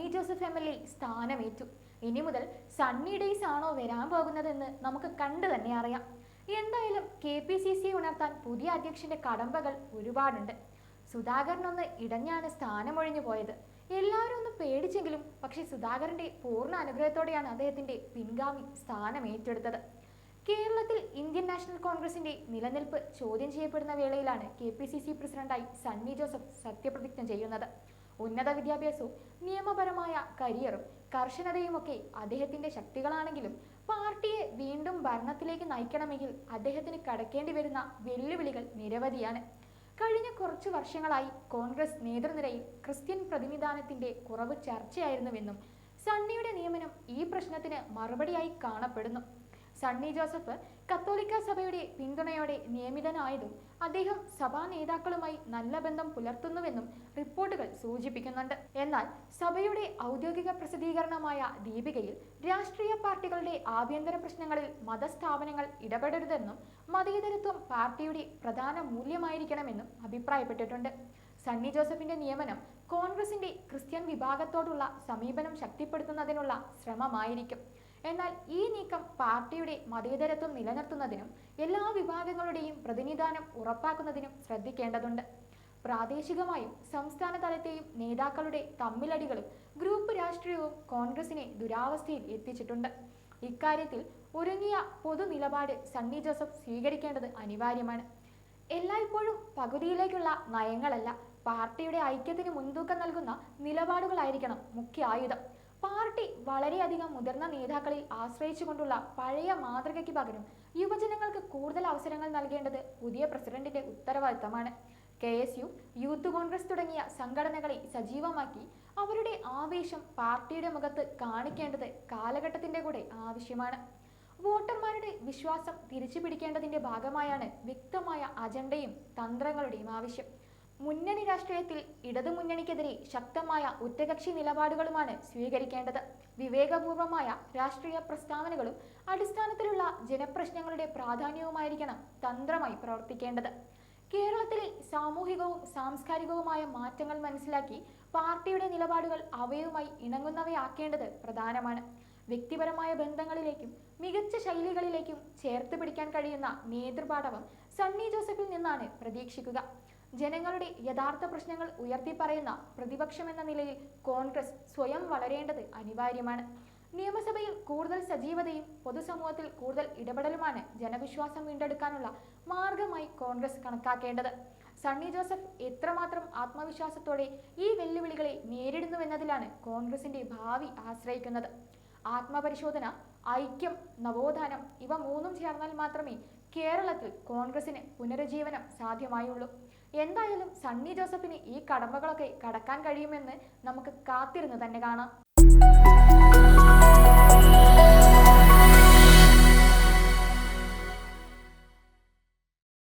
വിഭാഗത്തിന്റെ സ്ഥാനമേറ്റു. ഇനി മുതൽ സണ്ണി ഡേയ്സ് ആണോ വരാൻ പോകുന്നതെന്ന് നമുക്ക് കണ്ടു തന്നെ അറിയാം. എന്തായാലും കെ പി സി സി ഉണർത്താൻ പുതിയ അധ്യക്ഷന്റെ കടമ്പകൾ ഒരുപാടുണ്ട്. സുധാകരൻ ഒന്ന് ഇടഞ്ഞാണ് സ്ഥാനമൊഴിഞ്ഞു പോയത്. എല്ലാവരും ഒന്ന് പേടിച്ചെങ്കിലും പക്ഷേ സുധാകരന്റെ പൂർണ അനുഗ്രഹത്തോടെയാണ് അദ്ദേഹത്തിന്റെ പിൻഗാമി സ്ഥാനം ഏറ്റെടുത്തത് കേരളത്തിൽ ഇന്ത്യൻ നാഷണൽ കോൺഗ്രസിന്റെ നിലനിൽപ്പ് ചോദ്യം ചെയ്യപ്പെടുന്ന വേളയിലാണ് കെ പി സി സി പ്രസിഡന്റായി സണ്ണി ജോസഫ് സത്യപ്രതിജ്ഞ ചെയ്യുന്നത്. ഉന്നത വിദ്യാഭ്യാസവും നിയമപരമായ കരിയറും കർശനതയുമൊക്കെ അദ്ദേഹത്തിന്റെ ശക്തികളാണെങ്കിലും പാർട്ടിയെ വീണ്ടും ഭരണത്തിലേക്ക് നയിക്കണമെങ്കിൽ അദ്ദേഹത്തിന് കടക്കേണ്ടി വരുന്ന വെല്ലുവിളികൾ നിരവധിയാണ്. കഴിഞ്ഞ കുറച്ചു വർഷങ്ങളായി കോൺഗ്രസ് നേതൃനിരയിൽ ക്രിസ്ത്യൻ പ്രതിനിധാനത്തിന്റെ കുറവ് ചർച്ചയായിരുന്നുവെന്നും സണ്ണിയുടെ നിയമനം ഈ പ്രശ്നത്തിന് മറുപടിയായി കാണപ്പെടുന്നു. സണ്ണി ജോസഫ് കത്തോലിക്ക സഭയുടെ പിന്തുണയോടെ നിയമിതനായതും അദ്ദേഹം സഭാ നേതാക്കളുമായി നല്ല ബന്ധം പുലർത്തുന്നുവെന്നും റിപ്പോർട്ടുകൾ സൂചിപ്പിക്കുന്നുണ്ട്. എന്നാൽ സഭയുടെ ഔദ്യോഗിക പ്രസിദ്ധീകരണമായ ദീപികയിൽ രാഷ്ട്രീയ പാർട്ടികളുടെ ആഭ്യന്തര പ്രശ്നങ്ങളിൽ മതസ്ഥാപനങ്ങൾ ഇടപെടരുതെന്നും മതേതരത്വം പാർട്ടിയുടെ പ്രധാന മൂല്യമായിരിക്കണമെന്നും അഭിപ്രായപ്പെട്ടിട്ടുണ്ട്. സണ്ണി ജോസഫിന്റെ നിയമനം കോൺഗ്രസിന്റെ ക്രിസ്ത്യൻ വിഭാഗത്തോടുള്ള സമീപനം ശക്തിപ്പെടുത്തുന്നതിനുള്ള ശ്രമമായിരിക്കും. എന്നാൽ ഈ നീക്കം പാർട്ടിയുടെ മതേതരത്വം നിലനിർത്തുന്നതിനും എല്ലാ വിഭാഗങ്ങളുടെയും പ്രതിനിധാനം ഉറപ്പാക്കുന്നതിനും ശ്രദ്ധിക്കേണ്ടതുണ്ട്. പ്രാദേശികമായും സംസ്ഥാന തലത്തെയും നേതാക്കളുടെ തമ്മിലടികളും ഗ്രൂപ്പ് രാഷ്ട്രീയവും കോൺഗ്രസിനെ ദുരാവസ്ഥയിൽ എത്തിച്ചിട്ടുണ്ട്. ഇക്കാര്യത്തിൽ ഒരുങ്ങിയ പൊതു നിലപാട് സണ്ണി ജോസഫ് സ്വീകരിക്കേണ്ടത് അനിവാര്യമാണ്. എല്ലായ്പ്പോഴും പകുതിയിലേക്കുള്ള നയങ്ങളല്ല പാർട്ടിയുടെ ഐക്യത്തിന് മുൻതൂക്കം നൽകുന്ന നിലപാടുകളായിരിക്കണം മുഖ്യ ആയുധം. പാർട്ടി വളരെയധികം മുതിർന്ന നേതാക്കളിൽ ആശ്രയിച്ചുകൊണ്ടുള്ള പഴയ മാതൃകയ്ക്ക് പകരം യുവജനങ്ങൾക്ക് കൂടുതൽ അവസരങ്ങൾ നൽകേണ്ടത് പുതിയ പ്രസിഡന്റിന്റെ ഉത്തരവാദിത്തമാണ്. K S U youth Congress തുടങ്ങിയ സംഘടനകളെ സജീവമാക്കി അവരുടെ ആവേശം പാർട്ടിയുടെ മുഖത്ത് കാണിക്കേണ്ടത് കാലഘട്ടത്തിന്റെ കൂടെ ആവശ്യമാണ്. വോട്ടർമാരുടെ വിശ്വാസം തിരിച്ചു പിടിക്കേണ്ടതിന്റെ ഭാഗമായാണ് വ്യക്തമായ അജണ്ടയും തന്ത്രങ്ങളുടെയും ആവശ്യം. മുന്നണി രാഷ്ട്രീയത്തിൽ ഇടതുമുന്നണിക്കെതിരെ ശക്തമായ ഉറ്റകക്ഷി നിലപാടുകളുമാണ് സ്വീകരിക്കേണ്ടത്. വിവേകപൂർവമായ രാഷ്ട്രീയ പ്രസ്താവനകളും അടിസ്ഥാനത്തിലുള്ള ജനപ്രശ്നങ്ങളുടെ പ്രാധാന്യവുമായിരിക്കണം തന്ത്രമായി പ്രവർത്തിക്കേണ്ടത്. കേരളത്തിലെ സാമൂഹികവും സാംസ്കാരികവുമായ മാറ്റങ്ങൾ മനസ്സിലാക്കി പാർട്ടിയുടെ നിലപാടുകൾ അവയുമായി ഇണങ്ങുന്നവയാക്കേണ്ടത് പ്രധാനമാണ്. വ്യക്തിപരമായ ബന്ധങ്ങളിലേക്കും മികച്ച ശൈലികളിലേക്കും ചേർത്ത് പിടിക്കാൻ കഴിയുന്ന നേതൃപാടവം സണ്ണി ജോസഫിൽ നിന്നാണ് പ്രതീക്ഷിക്കുക. ജനങ്ങളുടെ യഥാർത്ഥ പ്രശ്നങ്ങൾ ഉയർത്തിപ്പറയുന്ന പ്രതിപക്ഷം എന്ന നിലയിൽ കോൺഗ്രസ് സ്വയം വളരേണ്ടത് അനിവാര്യമാണ്. നിയമസഭയിൽ കൂടുതൽ സജീവതയും പൊതുസമൂഹത്തിൽ കൂടുതൽ ഇടപെടലുമാണ് ജനവിശ്വാസം വീണ്ടെടുക്കാനുള്ള മാർഗമായി കോൺഗ്രസ് കണക്കാക്കേണ്ടത്. സണ്ണി ജോസഫ് എത്രമാത്രം ആത്മവിശ്വാസത്തോടെ ഈ വെല്ലുവിളികളെ നേരിടുന്നുവെന്നതിലാണ് കോൺഗ്രസിന്റെ ഭാവി ആശ്രയിക്കുന്നത്. ആത്മപരിശോധന ഐക്യം നവോത്ഥാനം ഇവ മൂന്നും ചേർന്നാൽ മാത്രമേ കേരളത്തിൽ കോൺഗ്രസിന് പുനരുജ്ജീവനം സാധ്യമായുള്ളൂ. എന്തായാലും സണ്ണി ജോസഫിന് ഈ കടമ്പകളൊക്കെ കടക്കാൻ കഴിയുമെന്ന് നമുക്ക് കാത്തിരുന്ന് തന്നെ കാണാം.